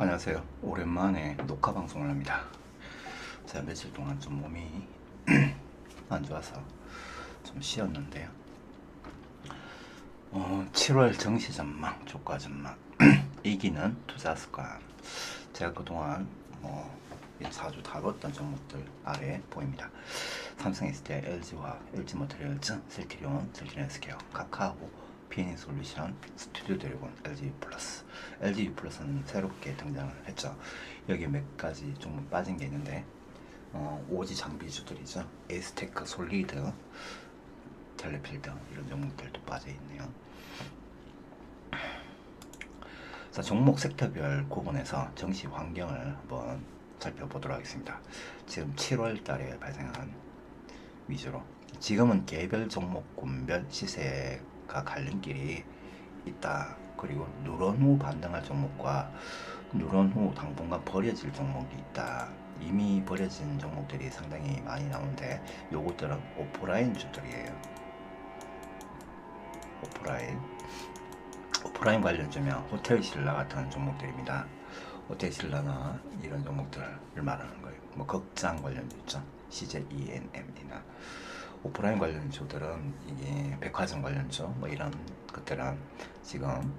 안녕하세요. 오랜만에 녹화 방송을 합니다. 제가 며칠 동안 좀 몸이 안 좋아서 좀 쉬었는데요. 어, 7월 정시 전망, 조과 전망, 이기는 투자 습관. 제가 그동안 뭐 4주 다뤘던 종목들 아래 보입니다. 삼성 SDI, LG화, LG모터리얼즈, 셀트리온, 셀트리온 SKO, 카카오, 비니 솔루션, 스튜디오 드래곤, LG 플러스. LG 플러스는 새롭게 등장을 했죠. 여기 몇 가지 좀 빠진 게 있는데 어, 오지 장비주들이죠. 에스테크, 솔리드, 텔레필드 이런 종목들도 빠져 있네요. 자, 종목 섹터별 구분해서 정시 환경을 한번 살펴보도록 하겠습니다. 지금 7월 달에 발생한 위주로 지금은 개별 종목군별 시세 가 갈림길이 있다. 그리고 누런 후 반등할 종목과 누런 후 당분간 버려질 종목이 있다. 이미 버려진 종목들이 상당히 많이 나오는데 요것들은 오프라인 주들이에요. 오프라인 오프라인 관련주면 호텔 신라 같은 종목들입니다. 호텔 신라나 이런 종목들을 말하는 거예요. 뭐 극장 관련주 있죠. CJ ENM이나 오프라인 관련 주들은 이게 백화점 관련 주 뭐 이런 것들은 지금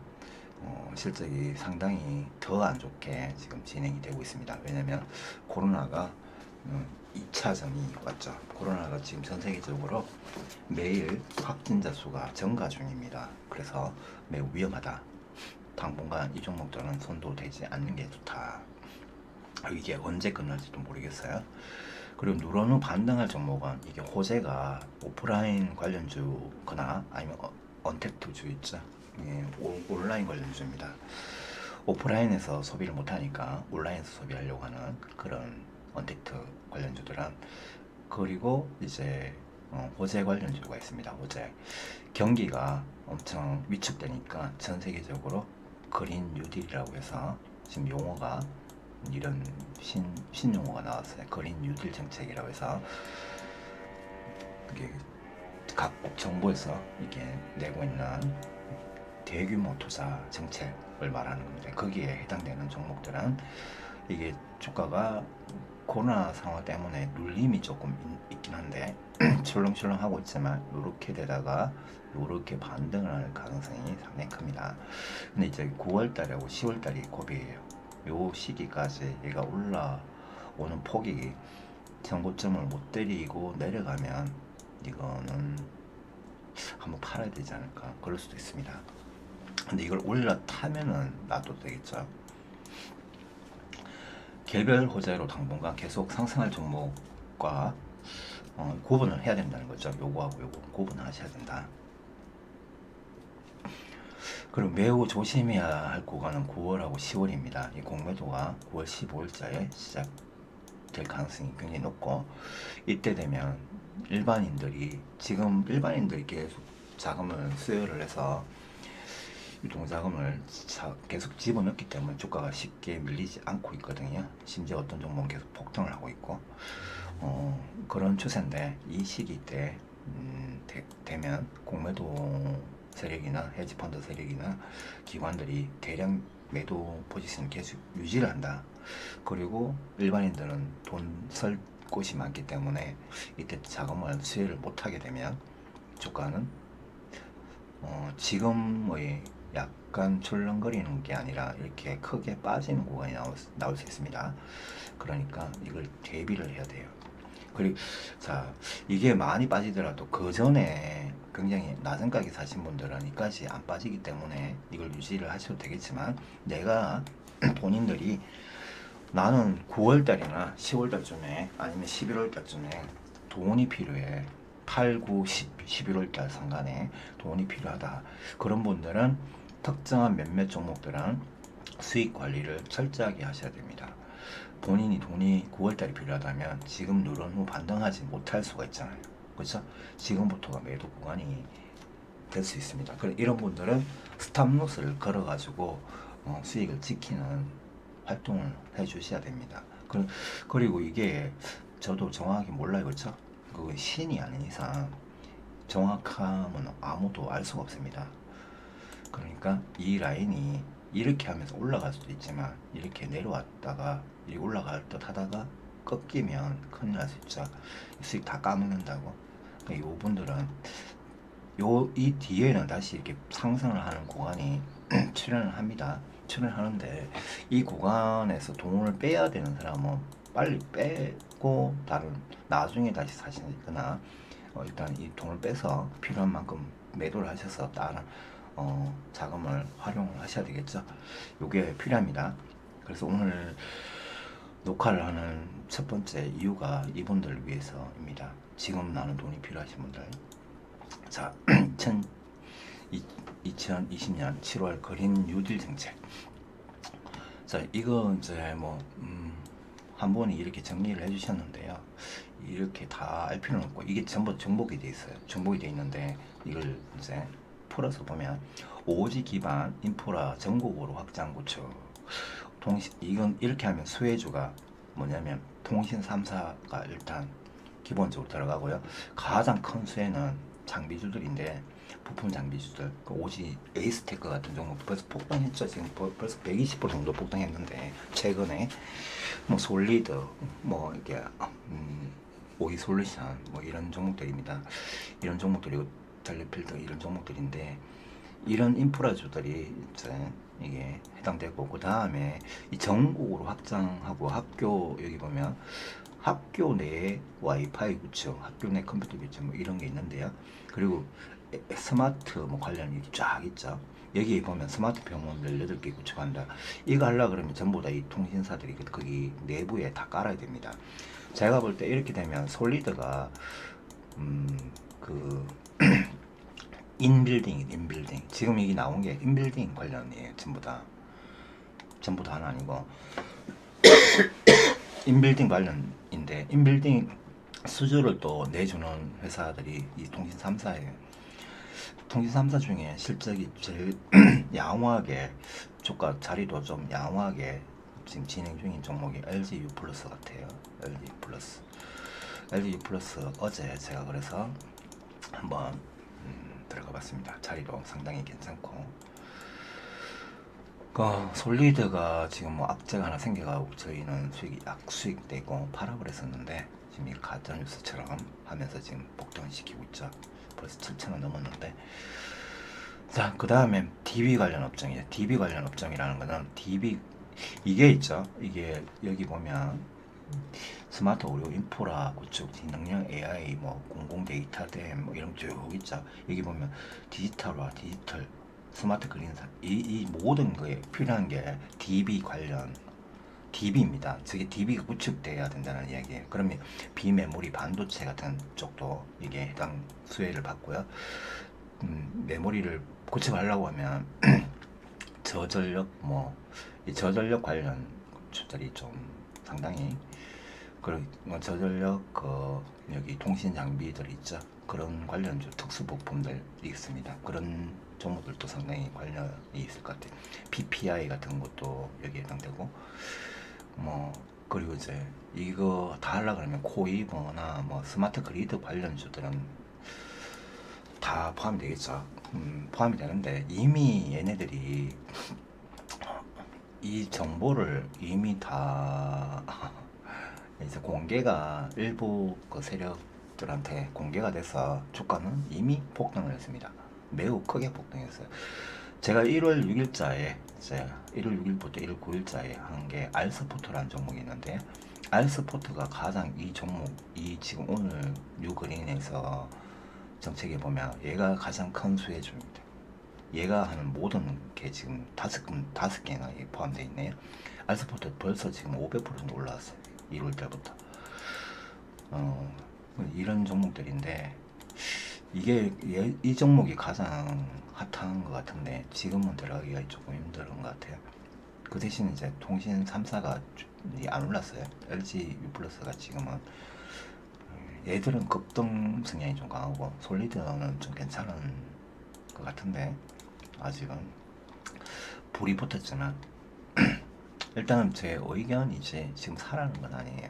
어, 실적이 상당히 더 안 좋게 지금 진행이 되고 있습니다. 왜냐하면 코로나가 음, 2차전이 왔죠. 코로나가 지금 전 세계적으로 매일 확진자 수가 증가 중입니다. 그래서 매우 위험하다. 당분간 이 종목들은 손도 대지 않는 게 좋다. 이게 언제 끝날지도 모르겠어요. 그리고 누런 후 반등할 종목은 이게 호재가 오프라인 관련주거나 아니면 어- 언택트주 있죠. 예, 오- 온라인 관련주입니다. 오프라인에서 소비를 못하니까 온라인에서 소비하려고 하는 그런 언택트 관련주들은 그리고 이제 어, 호재 관련주가 있습니다. 호재 경기가 엄청 위축되니까 전 세계적으로 그린 뉴딜이라고 해서 지금 용어가 이런 신, 신용어가 나왔어요. 그린 뉴딜 정책이라고 해서 이게 각 정부에서 이게 내고 있는 대규모 투자 정책을 말하는 겁니다. 거기에 해당되는 종목들은 이게 주가가 코로나 상황 때문에 눌림이 조금 있- 있긴 한데 출렁출렁 하고 있지만 이렇게 되다가 이렇게 반등을 할 가능성이 상당히 큽니다. 근데 이제 9월 달하고 10월 달이 고비예요. 요 시기까지 얘가 올라오는 폭이 전고점을 못 때리고 내려가면 이거는 한번 팔아야 되지 않을까 그럴 수도 있습니다. 근데 이걸 올라타면은 놔둬도 되겠죠. 개별 호재로 당분간 계속 상승할 종목과 어, 구분을 해야 된다는 거죠. 요거하고 요거 구분하셔야 된다. 그리고 매우 조심해야 할 구간은 9월하고 10월입니다. 이 공매도가 9월 15일자에 시작될 가능성이 굉장히 높고 이때 되면 일반인들이 지금 일반인들이 계속 자금을 수요를 해서 유동자금을 자- 계속 집어넣기 때문에 주가가 쉽게 밀리지 않고 있거든요. 심지어 어떤 종목은 계속 폭등을 하고 있고 어, 그런 추세인데 이 시기 때 음, 되, 면 공매도 세력이나 헤지펀드 세력이나 기관들이 대량 매도 포지션을 계속 유지를 한다. 그리고 일반인들은 돈 쓸 곳이 많기 때문에 이때 자금을 수혜를 못하게 되면 주가는 어, 지금의 약간 출렁거리는 게 아니라 이렇게 크게 빠지는 구간이 나올, 수- 나올 수 있습니다. 그러니까 이걸 대비를 해야 돼요. 그리고 자 이게 많이 빠지더라도 그 전에 굉장히 낮은 가게 사신 분들은 이까지 안 빠지기 때문에 이걸 유지를 하셔도 되겠지만 내가 본인들이 나는 9월 달이나 10월 달쯤에 아니면 11월 달쯤에 돈이 필요해 8, 9, 10, 11월 달 상간에 돈이 필요하다 그런 분들은 특정한 몇몇 종목들은 수익 관리를 철저하게 하셔야 됩니다. 본인이 돈이 9월달에 필요하다면 지금 누른 후 반등하지 못할 수가 있잖아요. 그렇죠? 지금부터가 매도 구간이 될 수 있습니다. 그래 이런 분들은 스탑로스를 걸어가지고 어, 수익을 지키는 활동을 해주셔야 됩니다. 그, 그리고 이게 저도 정확히 몰라요, 그렇죠? 그 신이 아닌 이상 정확함은 아무도 알 수가 없습니다. 그러니까 이 라인이 이렇게 하면서 올라갈 수도 있지만 이렇게 내려왔다가 이 올라갈 듯 하다가 꺾이면 큰일 날 수 있죠. 수익 다 까먹는다고. 그러니까 요이 뒤에는 다시 이렇게 상승을 하는 구간이 출현을 합니다. 출현을 하는데 이 구간에서 돈을 빼야 되는 사람은 빨리 빼고 다른 나중에 다시 사시거나 어, 일단 이 돈을 빼서 필요한 만큼 매도를 하셔서 다른 어, 자금을 활용을 하셔야 되겠죠. 요게 필요합니다. 그래서 오늘 녹화를 하는 첫 번째 이유가 이분들을 위해서입니다. 지금 나는 돈이 필요하신 분들. 자, 2000, 2020년 7월 그린 뉴딜 정책. 자, 이거 이제 뭐, 음, 한 번이 이렇게 정리를 해주셨는데요. 이렇게 다 알 필요는 없고, 이게 전부 정복이 돼 있어요. 정복이 돼 있는데, 이걸 이제 풀어서 보면, 오지 기반 인프라 전국으로 확장 구축. 동시, 이건 이렇게 하면 수혜주가 뭐냐면, 통신 3사가 일단 기본적으로 들어가고요. 가장 큰 수혜는 장비주들인데, 부품 장비주들, 그 오지 에이스테크 같은 종목 벌써 폭등했죠. 지금 벌- 벌써 120% 정도 폭등했는데 최근에 뭐 솔리드, 뭐 이게 음, 오이 솔루션 뭐 이런 종목들입니다. 이런 종목들이 텔레필드 이런 종목들인데 이런 인프라주들이 이제 이게 해당되고 그 다음에 이 전국으로 확장하고 학교 여기 보면 학교 내에 와이파이 구축, 학교 내 컴퓨터 구축 뭐 이런 게 있는데요. 그리고 에- 스마트 뭐 관련이 쫙 있죠. 여기 보면 스마트 병원 18개 구축한다. 이거 하려 그러면 전부 다 이 통신사들이 그- 거기 내부에 다 깔아야 됩니다. 제가 볼 때 이렇게 되면 솔리드가 음그 인빌딩 인빌딩 지금 이게 나온 게 인빌딩 관련이에요 전부 다 전부 다는 아니고 인빌딩 관련 인데 인빌딩 수주를 또 내주는 회사들이 이 통신 3사예요. 통신 3사 중에 실적이 제일 양호하게 주가 자리도 좀 양호하게 지금 진행 중인 종목이 LG U 플러스 같아요. LG U 플러스. LG U 플러스 어제 제가 그래서 한번 음, 들어가 봤습니다. 자리도 상당히 괜찮고 그 솔리드가 지금 뭐 악재가 하나 생겨가지고 저희는 수익이 악수익 되고 팔아버렸었는데 지금 이 가짜 뉴스처럼 하면서 지금 복덩을 시키고 있죠. 벌써 7천 원 넘었는데 자 그 다음에 DB 관련 업종이에요. DB 관련 업종이라는 거는 DB 이게 있죠. 이게 여기 보면 스마트 의료 인프라 구축, 능력 AI, 뭐 공공 데이터 댐 뭐 이런 쭉 있죠. 여기 보면 디지털화, 디지털, 스마트 그린사 이, 이 모든 거에 필요한 게 DB 관련 DB입니다. 저게 DB가 구축돼야 된다는 이야기예요. 그러면 비메모리 반도체 같은 쪽도 이게 해당 수혜를 받고요. 음, 메모리를 구축하려고 하면 저전력 뭐 이 저전력 관련 주들이 좀 상당히 그리고 뭐 저전력 그 여기 통신 장비들 있죠 그런 관련주 특수 부품들이 있습니다 그런 종목들도 상당히 관련이 있을 것 같아요 PPI 같은 것도 여기에 해당되고 뭐 그리고 이제 이거 다 하려 그러면 코이버나 뭐 스마트 그리드 관련주들은 다 포함이 되겠죠 음, 포함이 되는데 이미 얘네들이 이 정보를 이미 다 이제 공개가 일부 그 세력들한테 공개가 돼서 주가는 이미 폭등을 했습니다. 매우 크게 폭등했어요. 제가 1월 6일자에 이제 1월 6일부터 1월 9일자에 한 게 알스포트라는 종목이 있는데 알스포트가 가장 이 종목 이 지금 오늘 뉴그린에서 정책에 보면 얘가 가장 큰 수혜주입니다. 얘가 하는 모든 게 지금 다섯 금 다섯 개나 포함되어 있네요. 알스포트 벌써 지금 500% 정도 올라왔어요. 1월 달부터. 어, 이런 종목들인데 이게 얘- 이 종목이 가장 핫한 것 같은데 지금은 들어가기가 조금 힘든 것 같아요. 그 대신 이제 통신 3사가 안 올랐어요. LG U 플러스가 지금은 음, 얘들은 급등 성향이 좀 강하고 솔리드는 좀 괜찮은 것 같은데 아직은 불이 붙었지만 일단은 제 의견이지 지금 사라는 건 아니에요.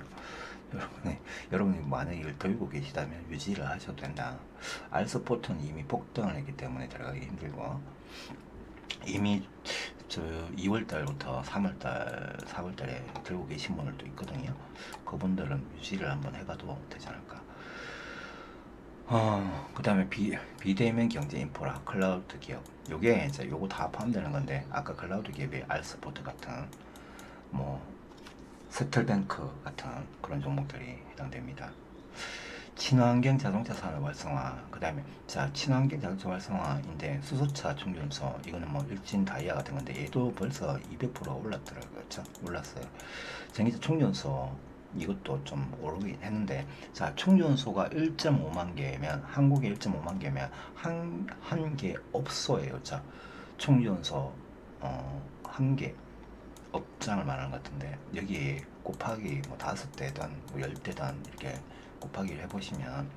여러분이 여러분이 만약에 이걸 들고 계시다면 유지를 하셔도 된다. 알스포트는 이미 폭등을 했기 때문에 들어가기 힘들고 이미 저 2월 달부터 3월 달, 4월 달에 들고 계신 분들도 있거든요. 그분들은 유지를 한번 해봐도 되지 않을까. 어, 그 다음에 비, 비대면 경제 인프라, 클라우드 기업. 요게 이제 요거 다 포함되는 건데, 아까 클라우드 기업이 알스포트 같은, 뭐, 스텔뱅크 같은 그런 종목들이 해당됩니다. 친환경 자동차 산업 활성화, 그 다음에, 자, 친환경 자동차 활성화인데, 수소차 충전소, 이거는 뭐, 일진 다이아 같은 건데, 얘도 벌써 200% 올랐더라고요. 그렇죠? 올랐어요. 전기차 충전소, 이것도 좀 오르긴 했는데, 자, 충전소가 1.5만 개면, 한국에 1.5만 개면, 한, 한 개 업소예요. 자, 충전소, 어, 한 개, 업장을 말하는 것 같은데, 여기 곱하기 뭐 다섯 대단, 뭐 열 대단, 이렇게 곱하기를 해보시면,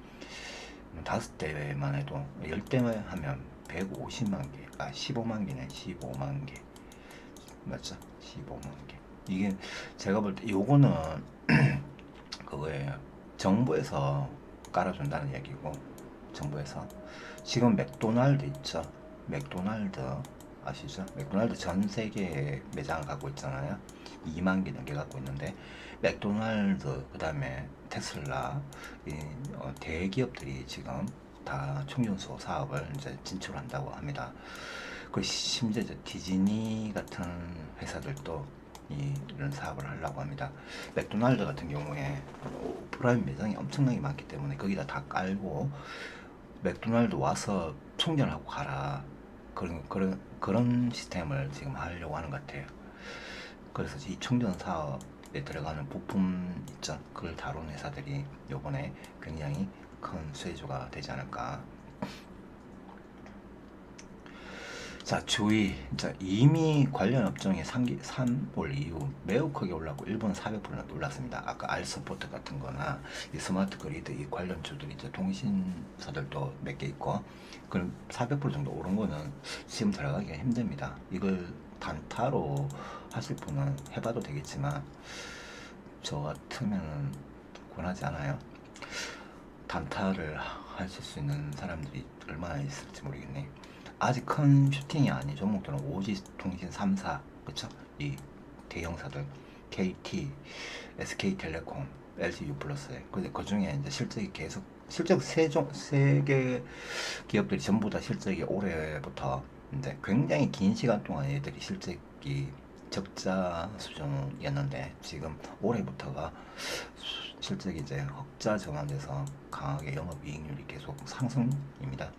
뭐 다섯 대만 해도, 열 대만 하면 150만 개, 아, 15만 개네, 15만 개. 맞죠? 15만 개. 이게 제가 볼 때 요거는 그거예요. 정부에서 깔아준다는 얘기고 정부에서 지금 맥도날드 있죠. 맥도날드 아시죠? 맥도날드 전 세계 매장을 갖고 있잖아요. 2만 개 넘게 갖고 있는데 맥도날드 그다음에 테슬라 이 어, 대기업들이 지금 다 충전소 사업을 이제 진출한다고 합니다. 그 심지어 디즈니 같은 회사들도 이- 이런 사업을 하려고 합니다. 맥도날드 같은 경우에 오프라인 매장이 엄청나게 많기 때문에 거기다 다 깔고 맥도날드 와서 충전하고 가라 그런 그런 그런 시스템을 지금 하려고 하는 것 같아요. 그래서 이 충전 사업에 들어가는 부품 있죠. 그걸 다룬 회사들이 요번에 굉장히 큰 수혜주가 되지 않을까 자, 주의. 자, 이미 관련 업종의 3기, 3월 이후 매우 크게 올랐고, 일본은 400% 올랐습니다. 아까 알스포트 같은 거나, 이 스마트 그리드, 이 관련 주들이 이제 통신사들도 몇 개 있고, 그럼 400% 정도 오른 거는 지금 들어가기가 힘듭니다. 이걸 단타로 하실 분은 해봐도 되겠지만, 저 같으면은 권하지 않아요. 단타를 하실 수 있는 사람들이 얼마나 있을지 모르겠네. 아직 큰 슈팅이 아닌 종목들은 오지 통신 3사 그쵸? 이 대형사들 KT, SK텔레콤, LG U+에 근데 그 중에 이제 실적이 계속 실적 세종 세개 기업들이 전부 다 실적이 올해부터 이제 굉장히 긴 시간 동안 얘들이 실적이 적자 수준이었는데 지금 올해부터가 수- 실적이 이제 흑자 전환돼서 강하게 영업이익률이 계속 상승입니다.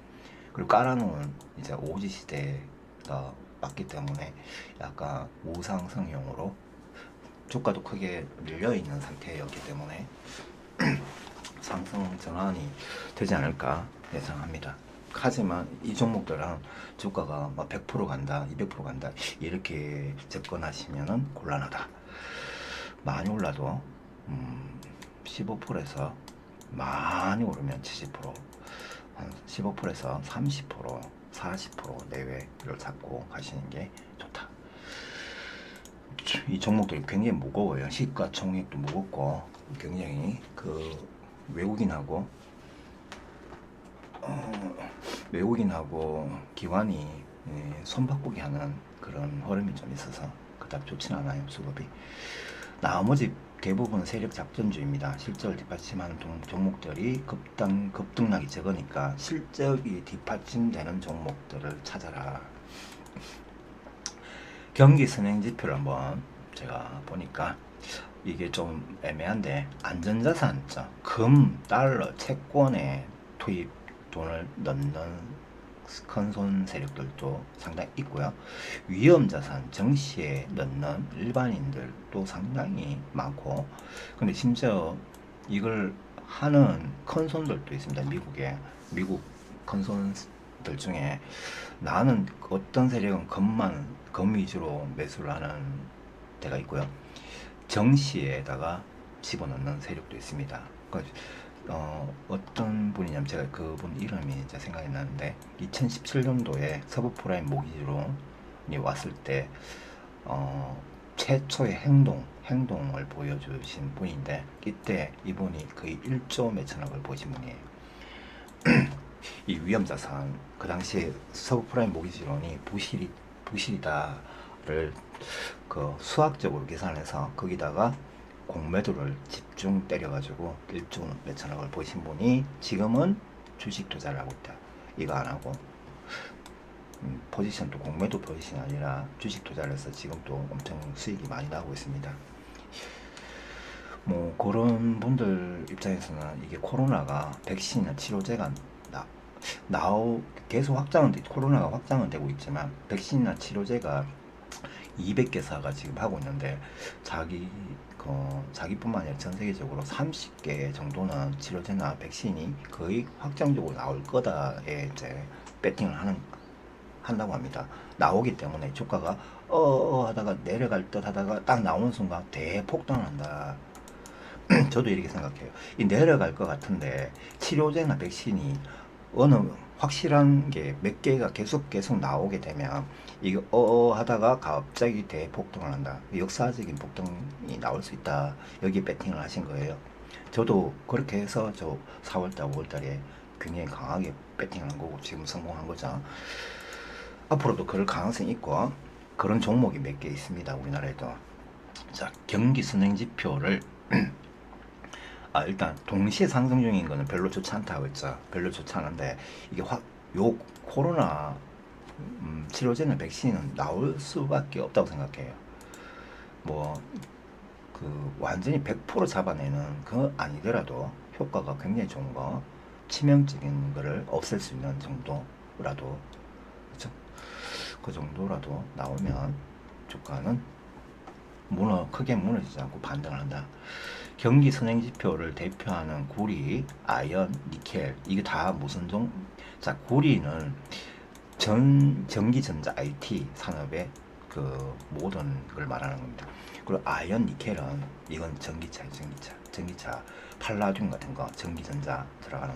그리고 깔아놓은 이제 오지 시대가 맞기 때문에 약간 우상승용으로 주가도 크게 밀려 있는 상태였기 때문에 상승 전환이 되지 않을까 예상합니다. 하지만 이 종목들은 주가가 막 100% 간다, 200% 간다 이렇게 접근하시면은 곤란하다. 많이 올라도 음, 15%에서 많이 오르면 70%, 한 15%에서 30%, 40% 내외를 잡고 가시는 게 좋다. 이 종목들이 굉장히 무거워요. 시가총액도 무겁고 굉장히 그 외국인하고 어, 외국인하고 기관이 예, 손바꾸기 하는 그런 흐름이 좀 있어서 그닥 좋진 않아요 수급이. 나머지 대부분 세력 작전주입니다. 실적을 뒷받침하는 동- 종목들이 급등 급등락이 적으니까 실적이 뒷받침되는 종목들을 찾아라. 경기 선행 지표를 한번 제가 보니까 이게 좀 애매한데 안전자산 있죠. 금, 달러, 채권에 투입 돈을 넣는 큰손 세력들도 상당히 있고요. 위험자산 정시에 넣는 일반인들도 상당히 많고 근데 심지어 이걸 하는 큰 손들도 있습니다. 미국에 미국 큰 손들 중에 나는 어떤 세력은 금만 금 위주로 매수를 하는 데가 있고요. 정시에다가 집어넣는 세력도 있습니다. 그, 어, 어떤 분이냐면 제가 그분 이름이 이제 생각이 나는데 2017년도에 서브프라임 모기지로 왔을 때 어, 최초의 행동 행동을 보여주신 분인데 이때 이분이 거의 1조 매천억을 보신 분이에요. 이 위험자산 그 당시에 서브프라임 모기지론이 부실이 부실이다 그 수학적으로 계산해서 거기다가 공매도를 집중 때려가지고 1조 몇천억을 보신 분이 지금은 주식 투자를 하고 있다. 이거 안 하고 음, 포지션도 공매도 포지션이 아니라 주식 투자를 해서 지금 또 엄청 수익이 많이 나오고 있습니다. 뭐 그런 분들 입장에서는 이게 코로나가 백신이나 치료제가 나, 나오 계속 확장은 돼- 코로나가 확장은 되고 있지만 백신이나 치료제가 200개사가 지금 하고 있는데 자기 그 자기뿐만 아니라 전 세계적으로 30개 정도는 치료제나 백신이 거의 확정적으로 나올 거다에 이제 배팅을 하는 한다고 합니다. 나오기 때문에 주가가 어어 하다가 내려갈 듯 하다가 딱 나오는 순간 대폭등한다. 저도 이렇게 생각해요. 이 내려갈 것 같은데 치료제나 백신이 어느 확실한 게 몇 개가 계속 계속 나오게 되면 이거 어어 하다가 갑자기 대폭등을 한다. 역사적인 폭등이 나올 수 있다. 여기 배팅을 하신 거예요. 저도 그렇게 해서 저 4월달, 5월달에 굉장히 강하게 배팅한 거고 지금 성공한 거죠. 앞으로도 그럴 가능성이 있고 그런 종목이 몇 개 있습니다. 우리나라에도. 자, 경기 선행 지표를 아 일단 동시에 상승 중인 거는 별로 좋지 않다고 했죠. 별로 좋지 않은데 이게 확 요 코로나 음, 치료제는 백신은 나올 수밖에 없다고 생각해요. 뭐 그 완전히 100% 잡아내는 그 아니더라도 효과가 굉장히 좋은 거 치명적인 거를 없앨 수 있는 정도라도 그렇죠? 그 정도라도 나오면 주가는 무너 크게 무너지지 않고 반등을 한다. 경기 선행 지표를 대표하는 구리, 아연, 니켈 이게 다 무슨 종? 자 구리는 전 전기 전자 IT 산업의 그 모든 걸 말하는 겁니다. 그리고 아연 니켈은 이건 전기차, 전기차, 전기차 팔라듐 같은 거 전기전자 들어가는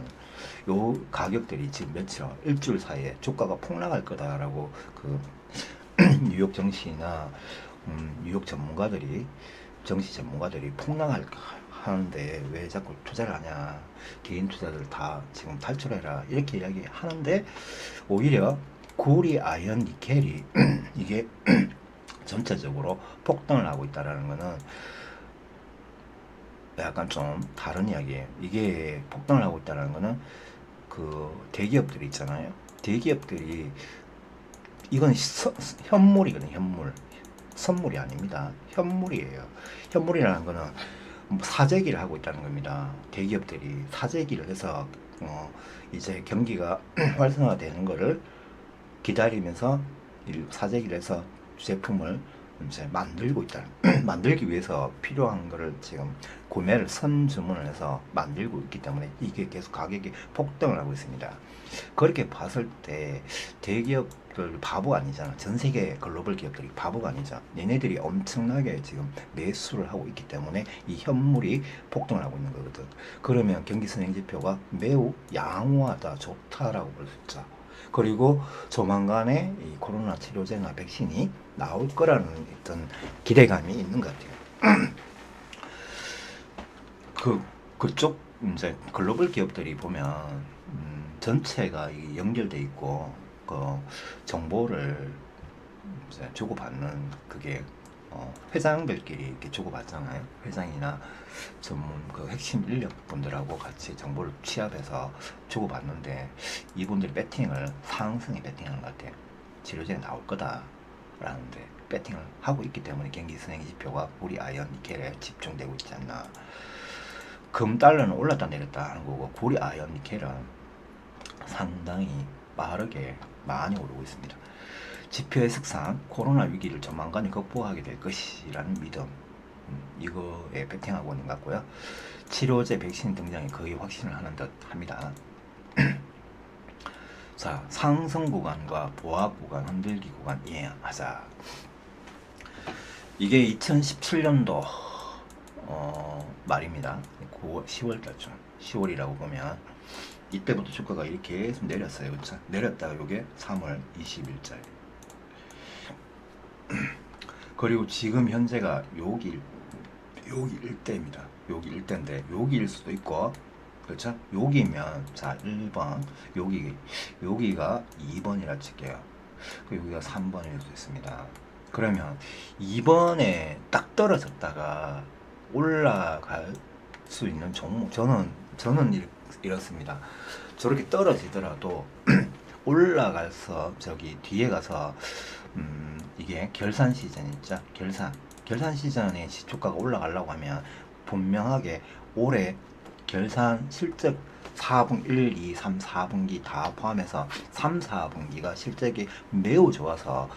요 가격들이 지금 며칠 일주일 사이에 주가가 폭락할 거다라고 그 뉴욕 정시나 음, 뉴욕 전문가들이 정시 전문가들이 폭락할 하는데 왜 자꾸 투자를 하냐 개인 투자들 다 지금 탈출해라 이렇게 이야기 하는데 오히려 구리 아연 니켈이 이게 전체적으로 폭등을 하고 있다라는 거는 약간 좀 다른 이야기예요. 이게 폭등을 하고 있다는 거는 그 대기업들이 있잖아요. 대기업들이 이건 서- 현물이거든요. 현물. 선물이 아닙니다. 현물이에요. 현물이라는 거는 뭐 사재기를 하고 있다는 겁니다. 대기업들이 사재기를 해서 어 이제 경기가 활성화되는 거를 기다리면서 이 사재기를 해서 제품을 이제 만들고 있다. 만들기 위해서 필요한 거를 지금 구매를 선 주문을 해서 만들고 있기 때문에 이게 계속 가격이 폭등을 하고 있습니다. 그렇게 봤을 때 대기업들 바보가 아니잖아. 전 세계 글로벌 기업들이 바보가 아니죠. 얘네들이 엄청나게 지금 매수를 하고 있기 때문에 이 현물이 폭등을 하고 있는 거거든. 그러면 경기 선행 지표가 매우 양호하다, 좋다라고 볼 수 있죠. 그리고 조만간에 이 코로나 치료제나 백신이 나올 거라는 어떤 기대감이 있는 것 같아요. 그 그쪽 이제 글로벌 기업들이 보면 음, 전체가 이 연결돼 있고 그 정보를 주고받는 그게 어, 회장들끼리 이렇게 주고받잖아요. 회장이나 전문 그 핵심 인력분들하고 같이 정보를 취합해서 주고받는데 이분들이 배팅을 상승에 배팅하는 것 같아요. 치료제가 나올 거다라는데 배팅을 하고 있기 때문에 경기 선행 지표가 우리 아연 니켈에 집중되고 있지 않나. 금 달러는 올랐다 내렸다 하는 거고 구리 아연 니켈은 상당히 빠르게 많이 오르고 있습니다. 지표 해석상 코로나 위기를 조만간에 극복하게 될 것이라는 믿음 음, 이거에 배팅하고 있는 것 같고요. 치료제 백신 등장이 거의 확신을 하는 듯 합니다. 자 상승 구간과 보합 구간 흔들기 구간 이해하자. 이게 2017년도 어, 말입니다. 9월, 10월 달쯤 10월이라고 보면 이때부터 주가가 이렇게 계속 내렸어요. 그렇죠? 내렸다가 요게 3월 20일자에 그리고 지금 현재가 여기 여기 일대입니다. 여기 일대인데 여기일 수도 있고 그렇죠? 여기면 자 1번 여기 여기가 2번이라 칠게요. 그 여기가 3번일 수 있습니다. 그러면 이번에 딱 떨어졌다가 올라갈 수 있는 종목 저는 저는 이- 이렇습니다. 저렇게 떨어지더라도 올라가서 저기 뒤에 가서 음, 이게 결산 시즌 있죠? 결산 결산 시즌에 시초가가 올라가려고 하면 분명하게 올해 결산 실적 4분 1, 2, 3, 4분기 다 포함해서 3, 4분기가 실적이 매우 좋아서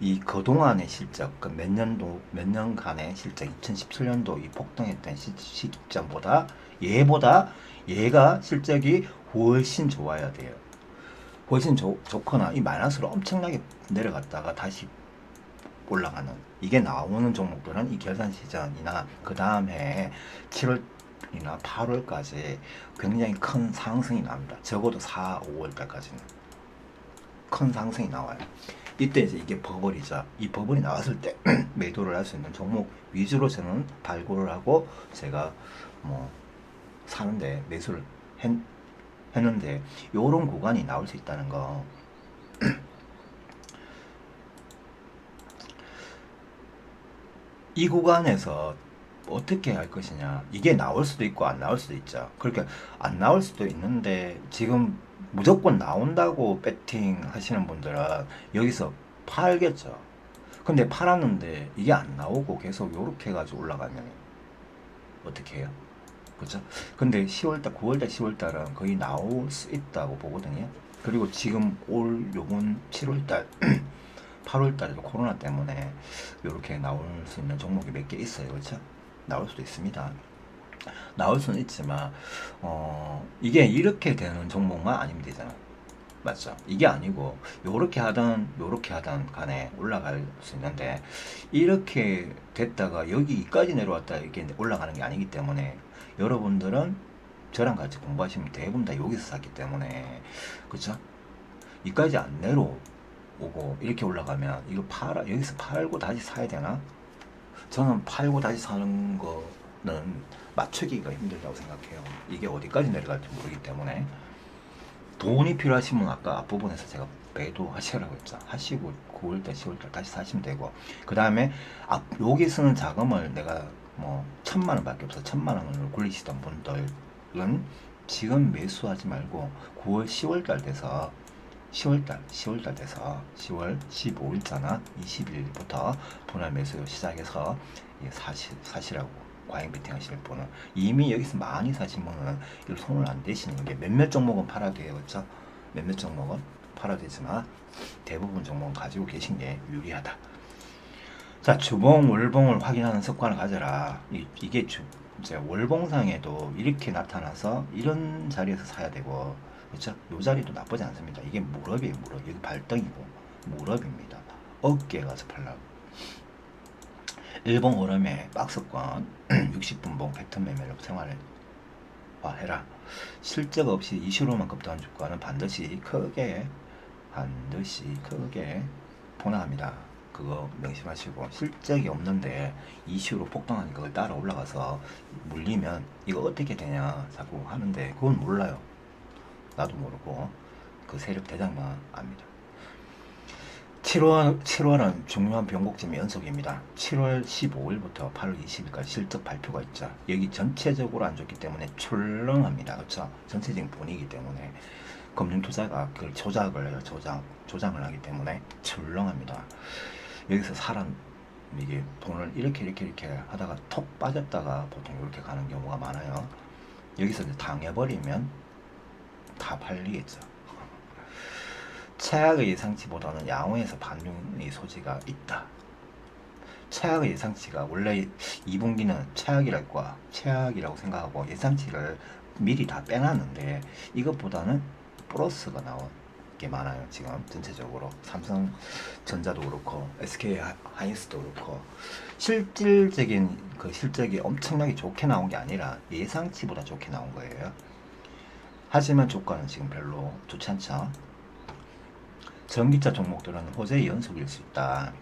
이 그동안의 실적, 그 몇 년도, 몇 년간의 실적, 2017년도 이 폭등했던 시, 시점보다, 얘보다, 얘가 실적이 훨씬 좋아야 돼요. 훨씬 좋, 좋거나, 이 마이너스로 엄청나게 내려갔다가 다시 올라가는, 이게 나오는 종목들은 이 결산 시즌이나 그 다음 해 7월이나 8월까지 굉장히 큰 상승이 납니다. 적어도 4, 5월 달까지는. 큰 상승이 나와요. 이때 이제 이게 버블이죠. 이 버블이 나왔을 때 매도를 할 수 있는 종목 위주로 저는 발굴을 하고 제가 뭐 사는데 매수를 했, 했는데 요런 구간이 나올 수 있다는 거. 이 구간에서 어떻게 할 것이냐? 이게 나올 수도 있고 안 나올 수도 있죠. 그러니까 안 나올 수도 있는데 지금 무조건 나온다고 배팅 하시는 분들은 여기서 팔겠죠. 근데 팔았는데 이게 안 나오고 계속 요렇게 해가지고 올라가면 어떻게 해요 그죠 근데 10월달 9월달 10월달은 거의 나올 수 있다고 보거든요 그리고 지금 올 요번 7월달 8월달에도 코로나 때문에 이렇게 나올 수 있는 종목이 몇 개 있어요, 그렇죠? 나올 수도 있습니다. 나올 수는 있지만 어 이게 이렇게 되는 종목만 아니면 되잖아. 맞죠? 이게 아니고 요렇게 하던 요렇게 하던 간에 올라갈 수 있는데 이렇게 됐다가 여기까지 내려왔다 이게 올라가는 게 아니기 때문에 여러분들은 저랑 같이 공부하시면 대부분 다 여기서 샀기 때문에 그쵸? 이까지 안 내려오고 이렇게 올라가면 이거 팔아 여기서 팔고 다시 사야 되나? 저는 팔고 다시 사는 거는 맞추기가 힘들다고 생각해요. 이게 어디까지 내려갈지 모르기 때문에 돈이 필요하신 분 아까 앞부분에서 제가 매도 하시라고 했죠. 하시고 9월달, 10월달 다시 사시면 되고 그 다음에 앞 여기 쓰는 자금을 내가 뭐 천만 원밖에 없어 천만 원을 굴리시던 분들은 지금 매수하지 말고 9월, 10월 달 돼서 10월 달, 10월 달 돼서 10월 15일자나 20일부터 분할 매수 시작해서 예, 사시, 사시라고 과잉 베팅 하실 분은 이미 여기서 많이 사신 분은 이걸 손을 안 대시는 게 몇몇 종목은 팔아도 그렇죠? 몇몇 종목은 팔아도 되지만 대부분 종목은 가지고 계신 게 유리하다 자 주봉 월봉을 확인하는 습관을 가져라 이, 이게 주, 이제 월봉상에도 이렇게 나타나서 이런 자리에서 사야 되고 그렇죠? 요 자리도 나쁘지 않습니다. 이게 무릎이에요, 무릎. 여기 발등이고 무릎입니다. 어깨에 가서 팔라고. 일본 오름에 박스권 60분봉 패턴 매매로 생활을 해라. 실적 없이 이슈로만 급등한 주가는 반드시 크게 반드시 크게 폭락합니다. 그거 명심하시고 실적이 없는데 이슈로 폭등하니까 그걸 따라 올라가서 물리면 이거 어떻게 되냐 자꾸 하는데 그건 몰라요. 나도 모르고 그 세력 대장만 압니다. 7월 7월은 중요한 변곡점 연속입니다. 7월 15일부터 8월 20일까지 실적 발표가 있죠. 여기 전체적으로 안 좋기 때문에 출렁합니다. 그렇죠? 전체적인 분위기 때문에 금융 투자가 그걸 조작을. 조작 조장을 하기 때문에 출렁합니다. 여기서 사람 이게 돈을 이렇게 이렇게 이렇게 하다가 톡 빠졌다가 보통 이렇게 가는 경우가 많아요. 여기서 이제 당해버리면 다 팔리겠죠. 최악의 예상치보다는 양호에서 반등의 소지가 있다. 최악의 예상치가 원래 2분기는 최악이랄 까 최악이라고 생각하고 예상치를 미리 다 빼놨는데 이것보다는 플러스가 나온 게 많아요. 지금 전체적으로 삼성전자도 그렇고 SK 하이닉스도 그렇고 실질적인 그 실적이 엄청나게 좋게 나온 게 아니라 예상치보다 좋게 나온 거예요. 하지만 주가는 지금 별로 좋지 않죠. 전기차 종목들은 호재의 연속일 수 있다.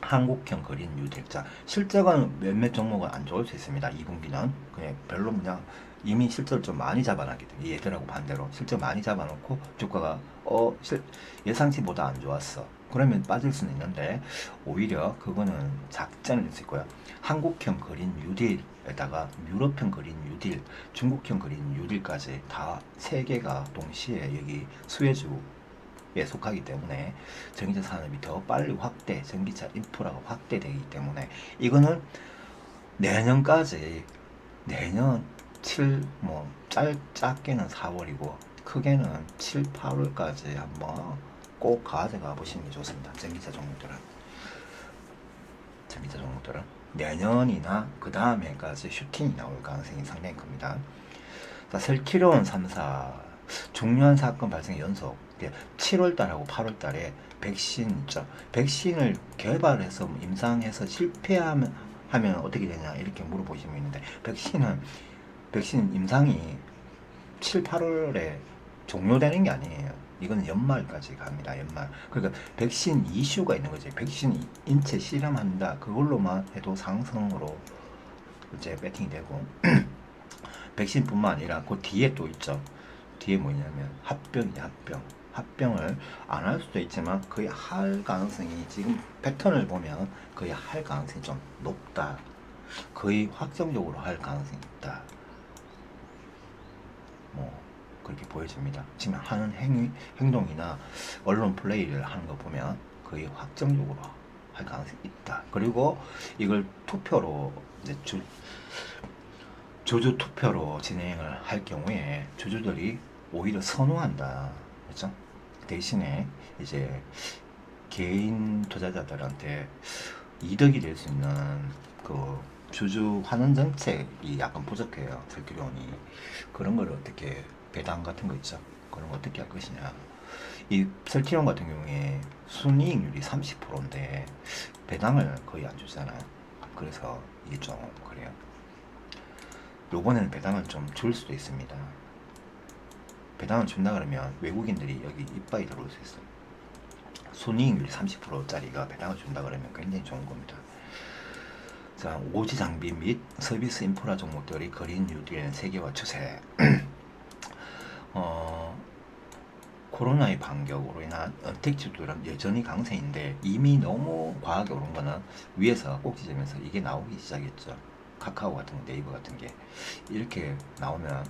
한국형 그린 유택자 실적은 몇몇 종목은 안 좋을 수 있습니다. 2분기는 그냥 별로 그냥 이미 실적을 좀 많이 잡아놨기 때문에 얘들하고 반대로 실적 많이 잡아놓고 주가가 어 실, 예상치보다 안 좋았어. 그러면 빠질 수는 있는데 오히려 그거는 작전일 수 있고요. 한국형 그린 뉴딜에다가 유럽형 그린 뉴딜, 중국형 그린 뉴딜까지 다 세 개가 동시에 여기 수혜주 에 속하기 때문에 전기차 산업이 더 빨리 확대, 전기차 인프라가 확대되기 때문에 이거는 내년까지 내년 7, 뭐, 짧, 작게는 4월이고, 크게는 7, 8월까지 한번 꼭 가져가 보시는 게 좋습니다. 전기차 종목들은. 전기차 종목들은. 내년이나 그 다음에까지 슈팅이 나올 가능성이 상당히 큽니다. 자, 셀키론 3사. 중요한 사건 발생 연속. 7월 달하고 8월 달에 백신 있죠. 백신을 개발해서 임상해서 실패하면 하면 어떻게 되냐 이렇게 물어보시면 있는데 백신은 백신 임상이 7, 8월에 종료되는 게 아니에요. 이건 연말까지 갑니다. 연말. 그러니까 백신 이슈가 있는 거지. 백신 인체 실험한다. 그걸로만 해도 상승으로 이제 배팅이 되고 백신뿐만 아니라 그 뒤에 또 있죠. 뒤에 뭐냐면 합병이 합병. 합병을 안 할 수도 있지만 거의 할 가능성이 지금 패턴을 보면 거의 할 가능성이 좀 높다. 거의 확정적으로 할 가능성이 있다. 뭐 그렇게 보여집니다. 지금 하는 행위, 행동이나 언론 플레이를 하는 거 보면 거의 확정적으로 할 가능성이 있다. 그리고 이걸 투표로 이제 주, 조주 투표로 진행을 할 경우에 주주들이 오히려 선호한다. 그렇죠? 대신에 이제 개인 투자자들한테 이득이 될 수 있는 그 주주 환원 정책이 약간 부족해요. 들기론이 그런 걸 어떻게 배당 같은 거 있죠. 그런 거 어떻게 할 것이냐. 이 설티론 같은 경우에 순이익률이 30%인데 배당을 거의 안 주잖아요. 그래서 이게 좀 그래요. 요번에는 배당을 좀 줄 수도 있습니다. 배당을 준다 그러면 외국인들이 여기 이빠이 들어올 수 있어요. 순이익률 30%짜리가 배당을 준다 그러면 굉장히 좋은 겁니다. 자, 오지 장비 및 서비스 인프라 종목들이 그린 뉴딜 세계화 추세. 어, 코로나의 반격으로 인한 언택지들은 여전히 강세인데 이미 너무 과하게 오른 거는 위에서 꼭지점에서 이게 나오기 시작했죠. 카카오 같은 거, 네이버 같은 게 이렇게 나오면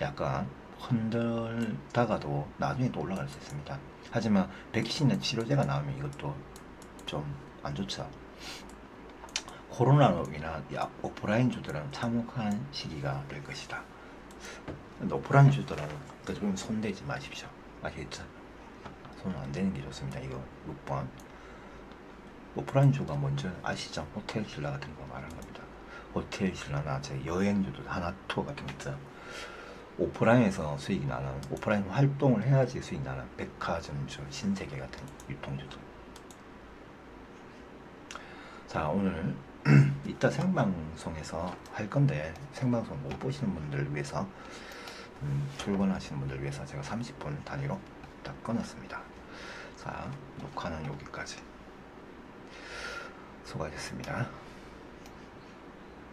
약간 흔들다가도 나중에 또 올라갈 수 있습니다. 하지만 백신의 치료제가 나오면 이것도 좀 안 좋죠. 코로나로 인한 약 오프라인 주들은 참혹한 시기가 될 것이다. 근데 오프라인 주들은 그좀 손대지 마십시오. 아시겠죠? 손안 대는 게 좋습니다. 이거 6번. 오프라인 주가 먼저 아시죠? 호텔 신라 같은 거 말하는 겁니다. 호텔 신라나 제 여행주도 하나 투어 같은 거 있죠. 오프라인에서 수익이 나는 오프라인 활동을 해야지 수익 나는 백화점주, 신세계 같은 유통주들. 자 오늘 이따 생방송에서 할 건데 생방송 못 보시는 분들 위해서 음, 출근하시는 분들 위해서 제가 30분 단위로 딱 끊었습니다. 자 녹화는 여기까지 수고하셨습니다.